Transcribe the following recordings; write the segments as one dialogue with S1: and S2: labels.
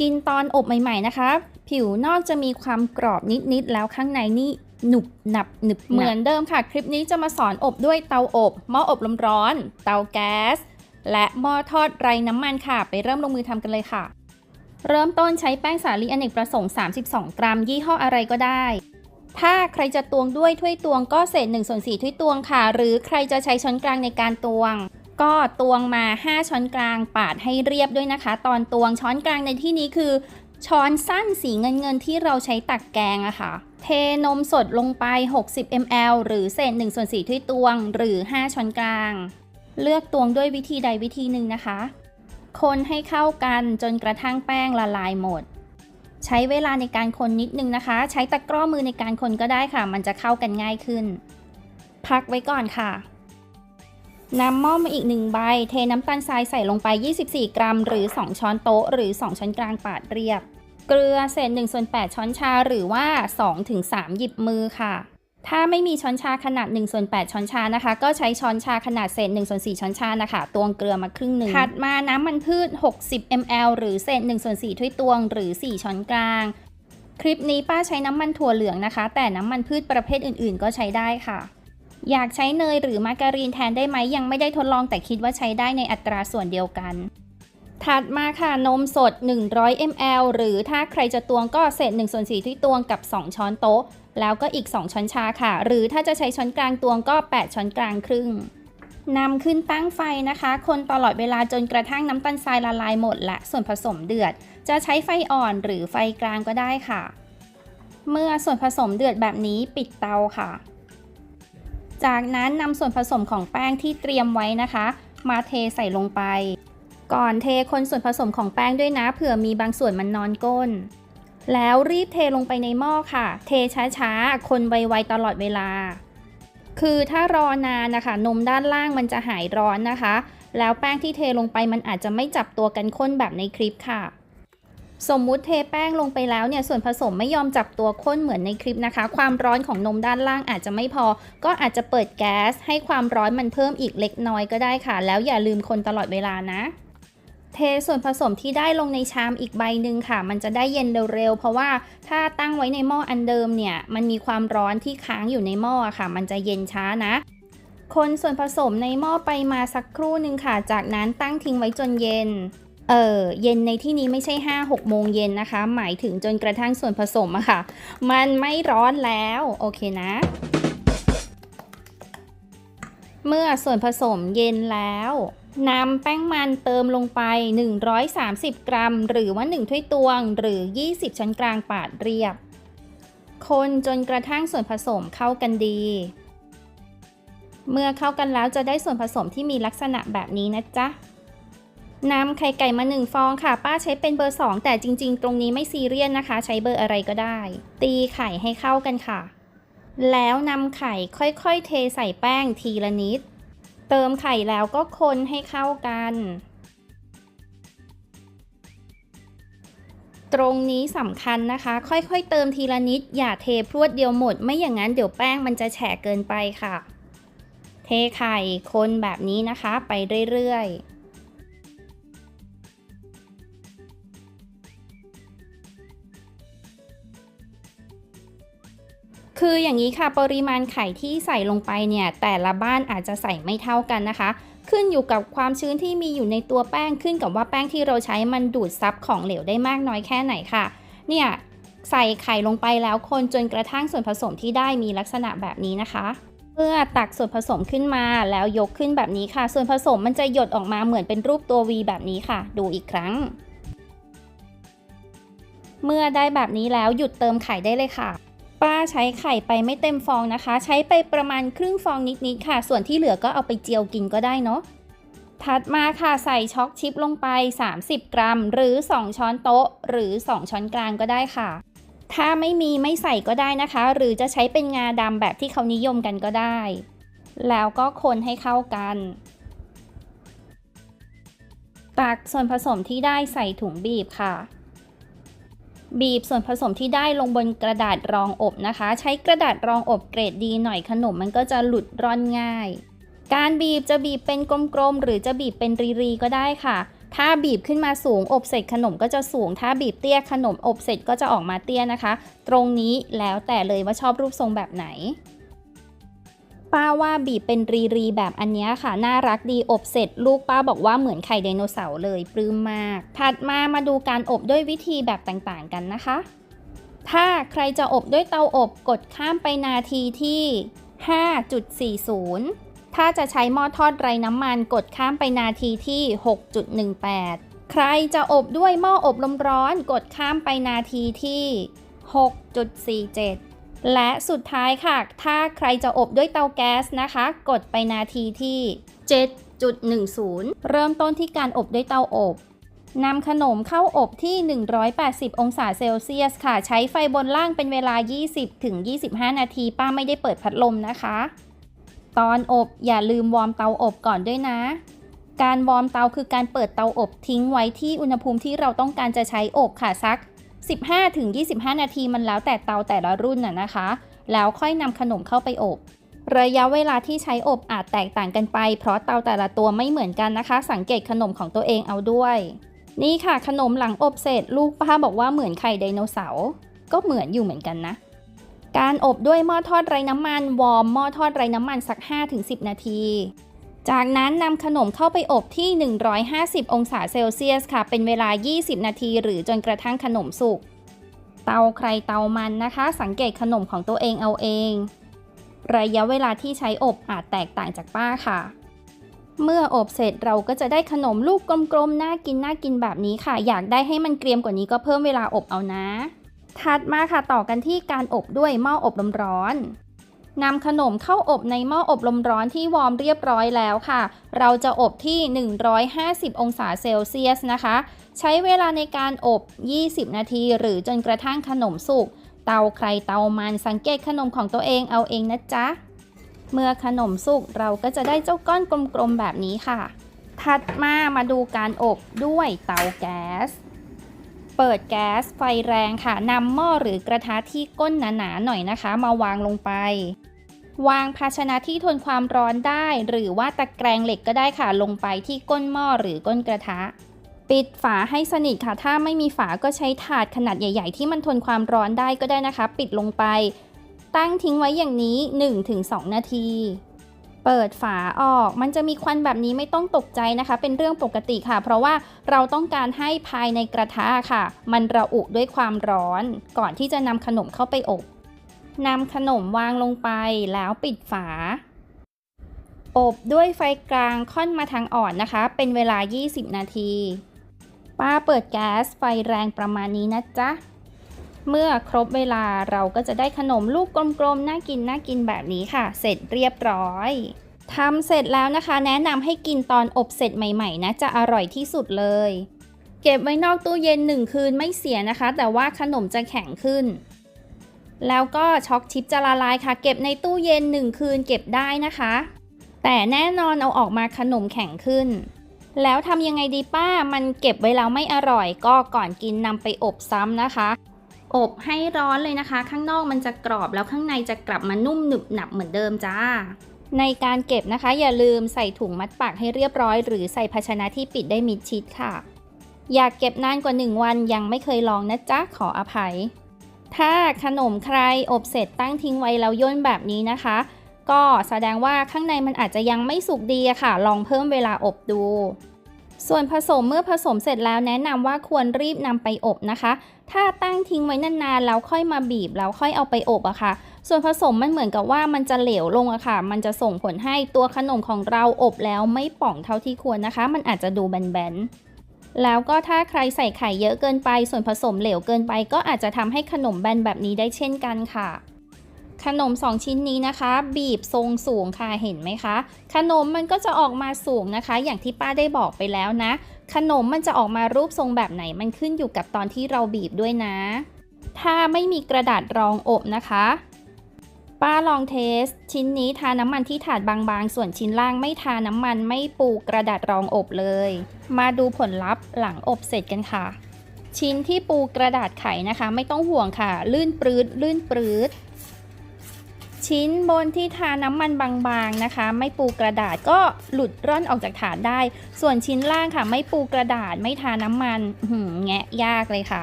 S1: กินตอนอบใหม่ๆนะคะ ผิวนอกจะมีความกรอบนิดๆ แล้วข้างในนี่หนุบหนับหนึบเหมือนเดิมค่ะ คลิปนี้จะมาสอนอบด้วยเตาอบหม้ออบลมร้อน เตาแก๊ส และหม้อทอดไร้น้ำมันค่ะ ไปเริ่มลงมือทำกันเลยค่ะ เริ่มต้นใช้แป้งสาลีอเนกประสงค์ 32 กรัม ยี่ห้ออะไรก็ได้ ถ้าใครจะตวงด้วยถ้วยตวงก็เศษ1ส่วน4ถ้วยตวงค่ะ หรือใครจะใช้ช้อนกลางในการตวง ก็ตวงมา 5 ช้อนกลางปาดให้เรียบด้วยนะคะ ตอนตวงช้อนกลางในที่นี้คือ ช้อนสั้นสีเงินเงินที่เราใช้ตักแกงอะค่ะ เทนมสดลงไป 60 ml หรือเศษ1ส่วน4ถ้วยตวง หรือ 5 ช้อนกลาง เลือกตวงด้วยวิธีใดวิธีหนึ่งนะคะ คนให้เข้ากันจนกระทั่งแป้งละลายหมด ใช้เวลาในการคนนิดนึงนะคะ ใช้ตะกร้อมือในการคนก็ได้ค่ะ มันจะเข้ากันง่ายขึ้น พักไว้ก่อนค่ะ นำหม้อมาอีกหนึ่งใบ เทน้ำตาลทรายใส่ลงไป 24 กรัม หรือ 2 ช้อนโต๊ะ หรือ 2 ช้อนกลางปาดเรียบ เกลือเศษ1ส่วน8ช้อนชาหรือว่า 2-3 หยิบมือค่ะ ถ้าไม่มีช้อนชาขนาด1ส่วน8ช้อนชานะคะ ก็ใช้ช้อนชาขนาดเศษ1ส่วน4ช้อนชานะคะตวงเกลือมาครึ่งหนึ่งถัดมาน้ำมันพืช 60 ml หรือเศษ1ส่วน4ถ้วยตวง หรือ 4 ช้อนกลาง คลิปนี้ป้าใช้น้ำมันถั่วเหลืองนะคะ แต่น้ำมันพืชประเภทอื่น ๆ ก็ใช้ได้ค่ะ อยากใช้เนยหรือมาการีนแทนได้ไหมยังไม่ได้ทดลองแต่คิดว่าใช้ได้ในอัตราส่วนเดียวกัน ถัดมาค่ะนมสด 100 ml หรือถ้าใครจะตวงก็เศษ1ส่วน4ที่ตวงกับ 2 ช้อนโต๊ะ แล้วก็อีก 2 ช้อนชาค่ะ หรือถ้าจะใช้ช้อนกลางตวงก็ 8 ช้อนกลางครึ่งนำขึ้นตั้งไฟนะคะ คนตลอดเวลาจนกระทั่งน้ำตาลทรายละลายหมดและส่วนผสมเดือด จะใช้ไฟอ่อนหรือไฟกลางก็ได้ค่ะ เมื่อส่วนผสมเดือดแบบนี้ปิดเตาค่ะ จากนั้นนำส่วนผสมของแป้งที่เตรียมไว้นะคะ มาเทใส่ลงไป ก่อนเทคนส่วนผสมของแป้งด้วยนะเผื่อมีบางส่วนมันนอนก้น แล้วรีบเทลงไปในหม้อค่ะ เทช้าๆ คนไวๆตลอดเวลา คือถ้ารอนานนะคะ นมด้านล่างมันจะหายร้อนนะคะ แล้วแป้งที่เทลงไปมันอาจจะไม่จับตัวกันข้นแบบในคลิปค่ะ สมมุติเทแป้งลงไปแล้วเนี่ยส่วนผสมไม่ยอมจับตัวข้นเหมือนในคลิปนะคะ ความร้อนของนมด้านล่างอาจจะไม่พอ ก็อาจจะเปิดแก๊ส ให้ความร้อนมันเพิ่มอีกเล็กน้อยก็ได้ค่ะ แล้วอย่าลืมคนตลอดเวลานะ เทส่วนผสมที่ได้ลงในชามอีกใบหนึ่งค่ะ มันจะได้เย็นเร็วๆเพราะว่าถ้าตั้งไว้ในหม้ออันเดิมเนี่ยมันมีความร้อนที่ค้างอยู่ในหม้อค่ะ มันจะเย็นช้านะคนส่วนผสมในหม้อไปมาสักครู่หนึ่งค่ะ จากนั้นตั้งทิ้งไว้จนเย็น เออเย็นในที่นี้ไม่ใช่ 5 6 โมงเย็นนะคะ หมายถึงจนกระทั่งส่วนผสมอะค่ะ มันไม่ร้อนแล้ว โอเคนะ เมื่อส่วนผสมเย็นแล้วนำแป้งมันเติมลงไป 130 กรัม หรือว่า 1 ถ้วยตวง หรือ 20ช้อนกลางปาดเรียบ คนจนกระทั่งส่วนผสมเข้ากันดี เมื่อเข้ากันแล้วจะได้ส่วนผสมที่มีลักษณะแบบนี้นะจ๊ะ นำไข่ไก่มา 1 ฟองค่ะ ป้าใช้เป็นเบอร์ 2 แต่จริง ๆ ตรงนี้ไม่ซีเรียสนะคะ ใช้เบอร์อะไรก็ได้ ตีไข่ให้เข้ากันค่ะ แล้วนำไข่ค่อยๆ เทใส่แป้งทีละนิด เติมไข่แล้วก็คนให้เข้ากัน ตรงนี้สำคัญนะคะ ค่อยๆ เติมทีละนิด อย่าเทพรวดเดียวหมด ไม่อย่างนั้นเดี๋ยวแป้งมันจะแฉะเกินไปค่ะ เทไข่คนแบบนี้นะคะ ไปเรื่อยๆ คืออย่างนี้ค่ะปริมาณไข่ที่ใส่ลงไปเนี่ยแต่ละบ้านอาจจะใส่ไม่เท่ากันนะคะ ขึ้นอยู่กับความชื้นที่มีอยู่ในตัวแป้งขึ้นกับว่าแป้งที่เราใช้มันดูดซับของเหลวได้มากน้อยแค่ไหนค่ะ เนี่ยใส่ไข่ลงไปแล้วคนจนกระทั่งส่วนผสมที่ได้มีลักษณะแบบนี้นะคะ เมื่อตักส่วนผสมขึ้นมาแล้วยกขึ้นแบบนี้ค่ะ ส่วนผสมมันจะหยดออกมาเหมือนเป็นรูปตัว V แบบนี้ค่ะ ดูอีกครั้ง เมื่อได้แบบนี้แล้วหยุดเติมไข่ได้เลยค่ะ ป้าใช้ไข่ไปไม่เต็มฟองนะคะ ใช้ไปประมาณครึ่งฟองนิดๆค่ะ ส่วนที่เหลือก็เอาไปเจียวกินก็ได้เนาะถัดมาค่ะใส่ช็อกชิปลงไป 30 กรัม หรือ 2 ช้อนโต๊ะ หรือ 2 ช้อนกลางก็ได้ค่ะ ถ้าไม่มีไม่ใส่ก็ได้นะคะ หรือจะใช้เป็นงาดำแบบที่เขานิยมกันก็ได้ แล้วก็คนให้เข้ากัน ตักส่วนผสมที่ได้ใส่ถุงบีบค่ะ บีบส่วนผสมที่ได้ลงบนกระดาษรองอบนะคะ ใช้กระดาษรองอบเกรดดีหน่อยขนมมันก็จะหลุดร่อนง่าย การบีบจะบีบเป็นกลมๆหรือจะบีบเป็นรีๆก็ได้ค่ะ ถ้าบีบขึ้นมาสูงอบเสร็จขนมก็จะสูง ถ้าบีบเตี้ยขนมอบเสร็จก็จะออกมาเตี้ยนะคะ ตรงนี้แล้วแต่เลยว่าชอบรูปทรงแบบไหน ป้าว่าบีบเป็นรีรีแบบอันนี้ค่ะ น่ารักดีอบเสร็จ ลูกป้าบอกว่าเหมือนไข่ไดโนเสาร์เลยปลื้มมาก ถัดมามาดูการอบด้วยวิธีแบบต่างๆกันนะคะ ถ้าใครจะอบด้วยเตาอบกดข้ามไปนาทีที่ 5.40 ถ้าจะใช้หม้อทอดไร้น้ำมันกดข้ามไปนาทีที่ 6.18 ใครจะอบด้วยหม้ออบลมร้อนกดข้ามไปนาทีที่ 6.47 และสุดท้ายค่ะ ถ้าใครจะอบด้วยเตาแก๊สนะคะ กดไปนาทีที่ 7.10 เริ่มต้นที่การอบด้วยเตาอบนำขนมเข้าอบที่ 180 องศาเซลเซียสค่ะ ใช้ไฟบนล่างเป็นเวลา 20-25 นาที ป้าไม่ได้เปิดพัดลมนะคะ ตอนอบอย่าลืมวอร์มเตาอบก่อนด้วยนะ การวอร์มเตาคือการเปิดเตาอบทิ้งไว้ที่อุณหภูมิที่เราต้องการจะใช้อบค่ะสัก 15-25 นาทีมันแล้วแต่เตาแต่ละรุ่นน่ะนะคะ แล้วค่อยนำขนมเข้าไปอบ ระยะเวลาที่ใช้อบอาจแตกต่างกันไป เพราะเตาแต่ละตัวไม่เหมือนกันนะคะ สังเกตขนมของตัวเองเอาด้วย นี่ค่ะขนมหลังอบเสร็จลูกป้าบอกว่าเหมือนไข่ไดโนเสาร์ก็เหมือนอยู่เหมือนกันนะ การอบด้วยหม้อทอดไร้น้ำมัน วอร์มหม้อทอดไร้น้ำมันสัก 5-10 นาที จากนั้นนำขนมเข้าไปอบที่ 150 องศาเซลเซียสค่ะ เป็นเวลา 20 นาที หรือจนกระทั่งขนมสุก เตาใครเตามันนะคะ สังเกตขนมของตัวเองเอาเอง ระยะเวลาที่ใช้อบอาจแตกต่างจากป้าค่ะ เมื่ออบเสร็จเราก็จะได้ขนมลูกกลมๆ น่ากินน่ากินแบบนี้ค่ะ อยากได้ให้มันเกรียมกว่านี้ก็เพิ่มเวลาอบเอานะ ถัดมาค่ะต่อกันที่การอบด้วยหม้ออบลมร้อน นำขนมเข้าอบในหม้ออบลมร้อนที่วอร์มเรียบร้อยแล้วค่ะ เราจะอบที่ 150 องศาเซลเซียสนะคะ ใช้เวลาในการอบ 20 นาที หรือจนกระทั่งขนมสุก เตาใครเตามันสังเกตขนมของตัวเองเอาเองนะจ๊ะ เมื่อขนมสุกเราก็จะได้เจ้าก้อนกลมๆแบบนี้ค่ะ ถัดมามาดูการอบด้วยเตาแก๊ส เปิดแก๊สไฟแรงค่ะนำหม้อหรือกระทะที่ก้นหนาๆหน่อยนะคะ มาวางลงไป วางภาชนะที่ทนความร้อนได้ หรือว่าตะแกรงเหล็กก็ได้ค่ะ ลงไปที่ก้นหม้อหรือก้นกระทะ ปิดฝาให้สนิทค่ะ ถ้าไม่มีฝาก็ใช้ถาดขนาดใหญ่ ๆ ที่มันทนความร้อนได้ก็ได้นะคะ ปิดลงไป ตั้งทิ้งไว้อย่างนี้ 1-2 นาที เปิดฝาออก มันจะมีควันแบบนี้ไม่ต้องตกใจนะคะ เป็นเรื่องปกติค่ะ เพราะว่าเราต้องการให้ภายในกระทะค่ะ มันระอุด้วยความร้อน ก่อนที่จะนำขนมเข้าไปอบนำขนมวางลงไปแล้วปิดฝา อบด้วยไฟกลางค่อนมาทางอ่อนนะคะ เป็นเวลา 20 นาที ป้าเปิดแก๊สไฟแรงประมาณนี้นะจ๊ะ เมื่อครบเวลาเราก็จะได้ขนมลูกกลมๆ น่ากินน่ากินแบบนี้ค่ะ เสร็จเรียบร้อยทำเสร็จแล้วนะคะ แนะนำให้กินตอนอบเสร็จใหม่ๆนะจะอร่อยที่สุดเลย เก็บไว้นอกตู้เย็นหนึ่งคืนไม่เสียนะคะ แต่ว่าขนมจะแข็งขึ้น แล้วก็ช็อกชิปจะละลายค่ะ เก็บในตู้เย็นหนึ่งคืนเก็บได้นะคะ แต่แน่นอนเอาออกมาขนมแข็งขึ้น แล้วทำยังไงดีป้ามันเก็บไว้แล้วไม่อร่อยก็ก่อนกินนำไปอบซ้ำนะคะ อบให้ร้อนเลยนะคะ ข้างนอกมันจะกรอบแล้วข้างในจะกลับมานุ่มหนึบหนับเหมือนเดิมจ้า ในการเก็บนะคะ อย่าลืมใส่ถุงมัดปากให้เรียบร้อย หรือใส่ภาชนะที่ปิดได้มิดชิดค่ะ อยากเก็บนานกว่า 1 วันยังไม่เคยลองนะจ๊ะขออภัย ถ้าขนมใครอบเสร็จตั้งทิ้งไว้แล้วย่นแบบนี้นะคะ ก็แสดงว่าข้างในมันอาจจะยังไม่สุกดีค่ะ ลองเพิ่มเวลาอบดู ส่วนผสมเมื่อผสมเสร็จแล้วแนะนำว่าควรรีบนำไปอบนะคะ ถ้าตั้งทิ้งไว้นานๆแล้วค่อยมาบีบแล้วค่อยเอาไปอบอะค่ะ ส่วนผสมมันเหมือนกับว่ามันจะเหลวลงอะค่ะ มันจะส่งผลให้ตัวขนมของเราอบแล้วไม่ป่องเท่าที่ควรนะคะ มันอาจจะดูแบนๆ แล้วก็ถ้าใครใส่ไข่เยอะเกินไป ส่วนผสมเหลวเกินไป ก็อาจจะทำให้ขนมแบนแบบนี้ได้เช่นกันค่ะ ขนม 2 ชิ้นนี้นะคะ บีบทรงสูงค่ะเห็นไหมคะ ขนมมันก็จะออกมาสูงนะคะ อย่างที่ป้าได้บอกไปแล้วนะ ขนมมันจะออกมารูปทรงแบบไหนมันขึ้นอยู่กับตอนที่เราบีบด้วยนะ ถ้าไม่มีกระดาษรองอบนะคะ ป้าลองเทส ชิ้นนี้ทาน้ำมันที่ถาดบางๆ ส่วนชิ้นล่างไม่ทาน้ำมันไม่ปูกระดาษรองอบเลย มาดูผลลัพธ์หลังอบเสร็จกันค่ะ ชิ้นที่ปูกระดาษไขนะคะ ไม่ต้องห่วงค่ะ ลื่นปรืดลื่นปรืด ชิ้นบนที่ทาน้ำมันบางๆนะคะ ไม่ปูกระดาษก็หลุดร่อนออกจากถาดได้ ส่วนชิ้นล่างค่ะ ไม่ปูกระดาษไม่ทาน้ำมันหือแงะยากเลยค่ะ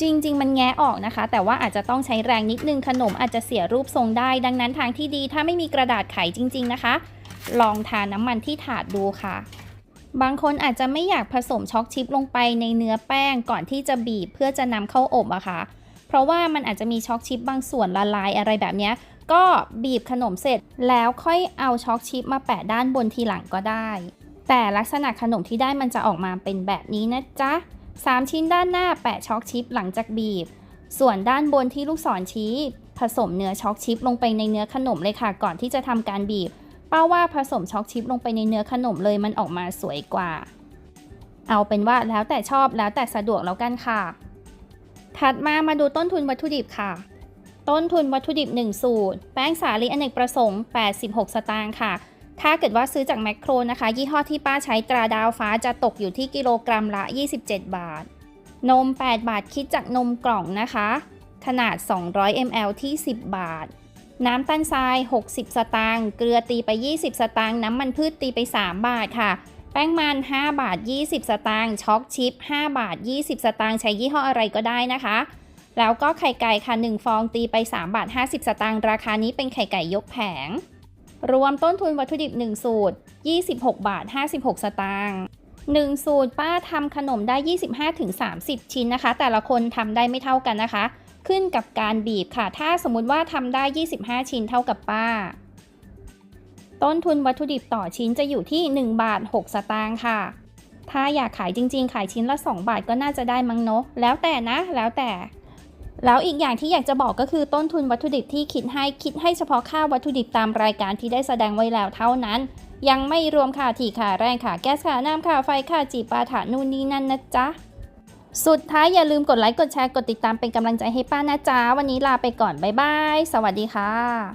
S1: จริง ๆ มันแงะออกนะคะ แต่ว่าอาจจะต้องใช้แรงนิดนึงขนมอาจจะเสียรูปทรงได้ ดังนั้นทางที่ดีถ้าไม่มีกระดาษไขจริง ๆ นะคะ ลองทาน้ำมันที่ถาดดูค่ะบางคนอาจจะไม่อยากผสมช็อกชิปลงไปในเนื้อแป้งก่อนที่จะบีบเพื่อจะนำเข้าอบอะค่ะ เพราะว่ามันอาจจะมีช็อกชิปบางส่วนละลายอะไรแบบเนี้ย ก็บีบขนมเสร็จแล้วค่อยเอาช็อกชิปมาแปะด้านบนทีหลังก็ได้ แต่ลักษณะขนมที่ได้มันจะออกมาเป็นแบบนี้นะจ๊ะ 3 ชิ้นด้านหน้าแปะช็อกชิปหลังจากบีบ ส่วนด้านบนที่ลูกศรชี้ ผสมเนื้อช็อกชิปลงไปในเนื้อขนมเลยค่ะ ก่อนที่จะทำการบีบ เป้าว่าผสมช็อกชิปลงไปในเนื้อขนมเลยมันออกมาสวยกว่า เอาเป็นว่าแล้วแต่ชอบแล้วแต่สะดวกแล้วกันค่ะ ถัดมามาดูต้นทุนวัตถุดิบค่ะ ต้นทุนวัตถุดิบ 1 สูตร แป้งสาลีอเนกประสงค์ 86 สตางค์ค่ะ ถ้าเกิดว่าซื้อจากแมคโครนะคะ ยี่ห้อที่ป้าใช้ตราดาวฟ้าจะตกอยู่ที่กิโลกรัมละ 27 บาท นม 8 บาทคิดจากนมกล่องนะคะ ขนาด 200 ml ที่ 10 บาท น้ำตาลทราย 60 สตางค์ เกลือตีไป 20 สตางค์ น้ำมันพืชตีไป 3 บาทค่ะ แป้งมัน 5 บาท 20 สตางค์ ช็อกชิป 5 บาท 20 สตางค์ ใช้ยี่ห้ออะไรก็ได้นะคะ แล้วก็ไข่ไก่ค่ะ 1 ฟองตีไป3บาท50 สตางค์ราคานี้เป็นไข่ไก่ยกแผง รวมต้นทุนวัตถุดิบ 1 สูตร 26 บาท 56 สตางค์1 สูตรป้าทำขนมได้ 25-30 ชิ้นนะคะ แต่ละคนทำได้ไม่เท่ากันนะคะ ขึ้นกับการบีบค่ะ ถ้าสมมุติว่าทำได้ 25 ชิ้นเท่ากับป้า ต้นทุนวัตถุดิบต่อชิ้นจะอยู่ที่ 1 บาท 6 สตางค์ค่ะ ถ้าอยากขายจริง ๆ ขายชิ้นละ 2 บาทก็น่าจะได้มั้งเนอะแล้วแต่นะ แล้วแต่ แล้วอีกอย่างที่อยากจะบอกก็คือต้นทุนวัตถุดิบที่คิดให้คิดให้เฉพาะค่าวัตถุดิบตามรายการที่ได้แสดงไว้แล้วเท่านั้น ยังไม่รวมค่าที่ค่าแรงค่าแก๊สค่าน้ำค่าไฟค่าจีปาถานู่นนี่นั่นนะจ๊ะ สุดท้ายอย่าลืมกดไลค์กดแชร์กดติดตามเป็นกำลังใจให้ป้านะจ๊ะ วันนี้ลาไปก่อนบ๊ายบาย สวัสดีค่ะ